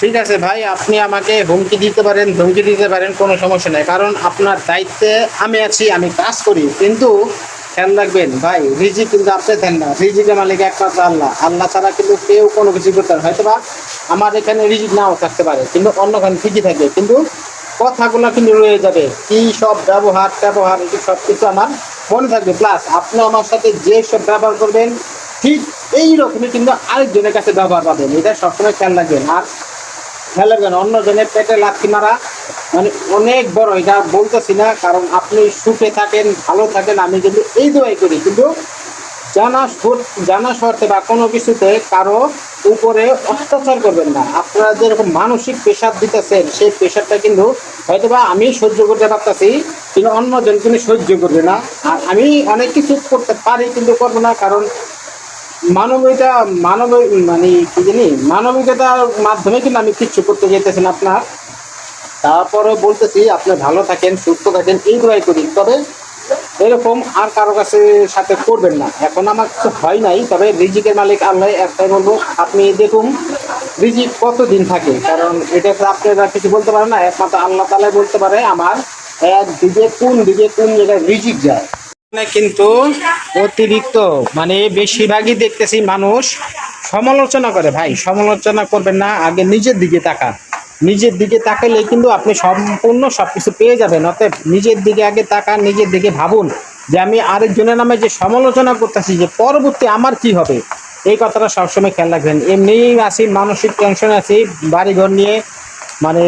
ঠিক আছে ভাই, আপনি আমাকে হুমকি দিতে পারেন, ধমকি দিতে পারেন, কোনো সমস্যা নেই। কারণ আপনার দায়িত্বে আমি আছি, আমি কাজ করি। কিন্তু খেয়াল রাখবেন ভাই রিজি কিন্তু আপনি দেন না। রিজিকের মালিক একমাত্র আল্লাহ। আল্লাহ ছাড়া কিন্তু কেউ কোনো কিছু করতে পারে হয়তো বা আমার এখানে রিজিক নাও থাকতে পারে, কিন্তু অন্যখানে ঠিকই থাকে। কিন্তু কথাগুলো কিন্তু রয়ে যাবে। কি সব ব্যবহার ব্যবহার এটি সব কিছু আমার মনে থাকবে। প্লাস আপনি আমার সাথে যে সব ব্যবহার করবেন, ঠিক এই রকমই কিন্তু আরেকজনের কাছে ব্যবহার পাবেন। এটা সবসময় খেয়াল রাখবেন। আর খেয়াল রাখবেন অন্যজনের পেটে লাথি মারা। মানে অনেক বড়, এটা বলতেছি না, কারণ আপনি সুখে থাকেন, ভালো থাকেন, আমি কিন্তু এই দোয়াই করি। কিন্তু জানা জানা শর্তে বা কোনো কিছুতে কারও উপরে অত্যাচার করবেন না। আপনারা যেরকম মানসিক প্রেশার দিতেছেন, সেই প্রেশারটা কিন্তু হয়তো বা আমি সহ্য করতে পারতেছি, কিন্তু অন্যজন কিন্তু সহ্য করবে না। আর আমি অনেক কিছু করতে পারি, কিন্তু করব না, কারণ মানবিকতা মানব মানে কি জানি, মানবিকতার মাধ্যমে কিন্তু আমি কিচ্ছু করতে যেতেছেন আপনার। তারপরে বলতেছি, আপনি ভালো থাকেন, সুস্থ থাকেন, এই দোয়াই করি। তবে এরকম আর কারও কাছে সাথে করবেন না। এখন আমার কিছু হয় নাই, তবে রিজিকের মালিক আল্লাহ, একটাই বলব, আপনি দেখুন রিজিক কতদিন থাকে। কারণ এটা আপনারা কিছু বলতে পারেন না, একমাত্র আল্লাহ তালাই বলতে পারে, আমার এক দিকে কোন দিকে কোন জায়গায় রিজিক যায়। কিন্তু অতিরিক্ত মানে বেশিরভাগই দেখতেছি মানুষ সমালোচনা করে, ভাই, সমালোচনা করবেন না, আগে নিজের দিকে তাকান। নিজের দিকে তাকালে কিন্তু আপনি সম্পূর্ণ সব কিছু পেয়ে যাবেন, অতএব নিজের দিকে আগে তাকান, নিজের দিকে ভাবুন যে আমি আরেকজনের নামে যে সমালোচনা করতেছি যে পরবর্তী আমার কি হবে? এই কথাটা সবসময় খেয়াল রাখবেন। এমনিই আছি, মানসিক টেনশন আছি, বাড়িঘর নিয়ে মানে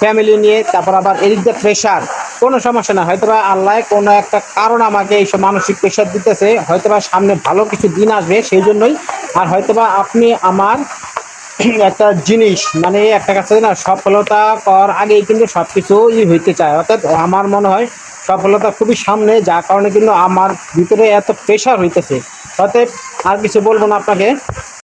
ফ্যামিলি নিয়ে, তারপর আবার এদিক দিয়ে প্রেশার কোনো সমস্যা না। হয়তো বা আল্লাহ কোনো একটা কারণ আমাকে এইসব মানসিক প্রেশার দিতেছে হয়তো বা সামনে ভালো কিছু দিন আসবে সেই জন্যই। আর হয়তো বা আপনি আমার একটা জিনিস মানে একটা কাছে না, সফলতা কর আগেই কিন্তু সব কিছু ই হইতে চায়। অর্থাৎ আমার মনে হয় সফলতা খুবই সামনে, যার কারণে কিন্তু আমার ভিতরে এত প্রেশার হইতেছে। অতএব আর কিছু বলব না আপনাকে।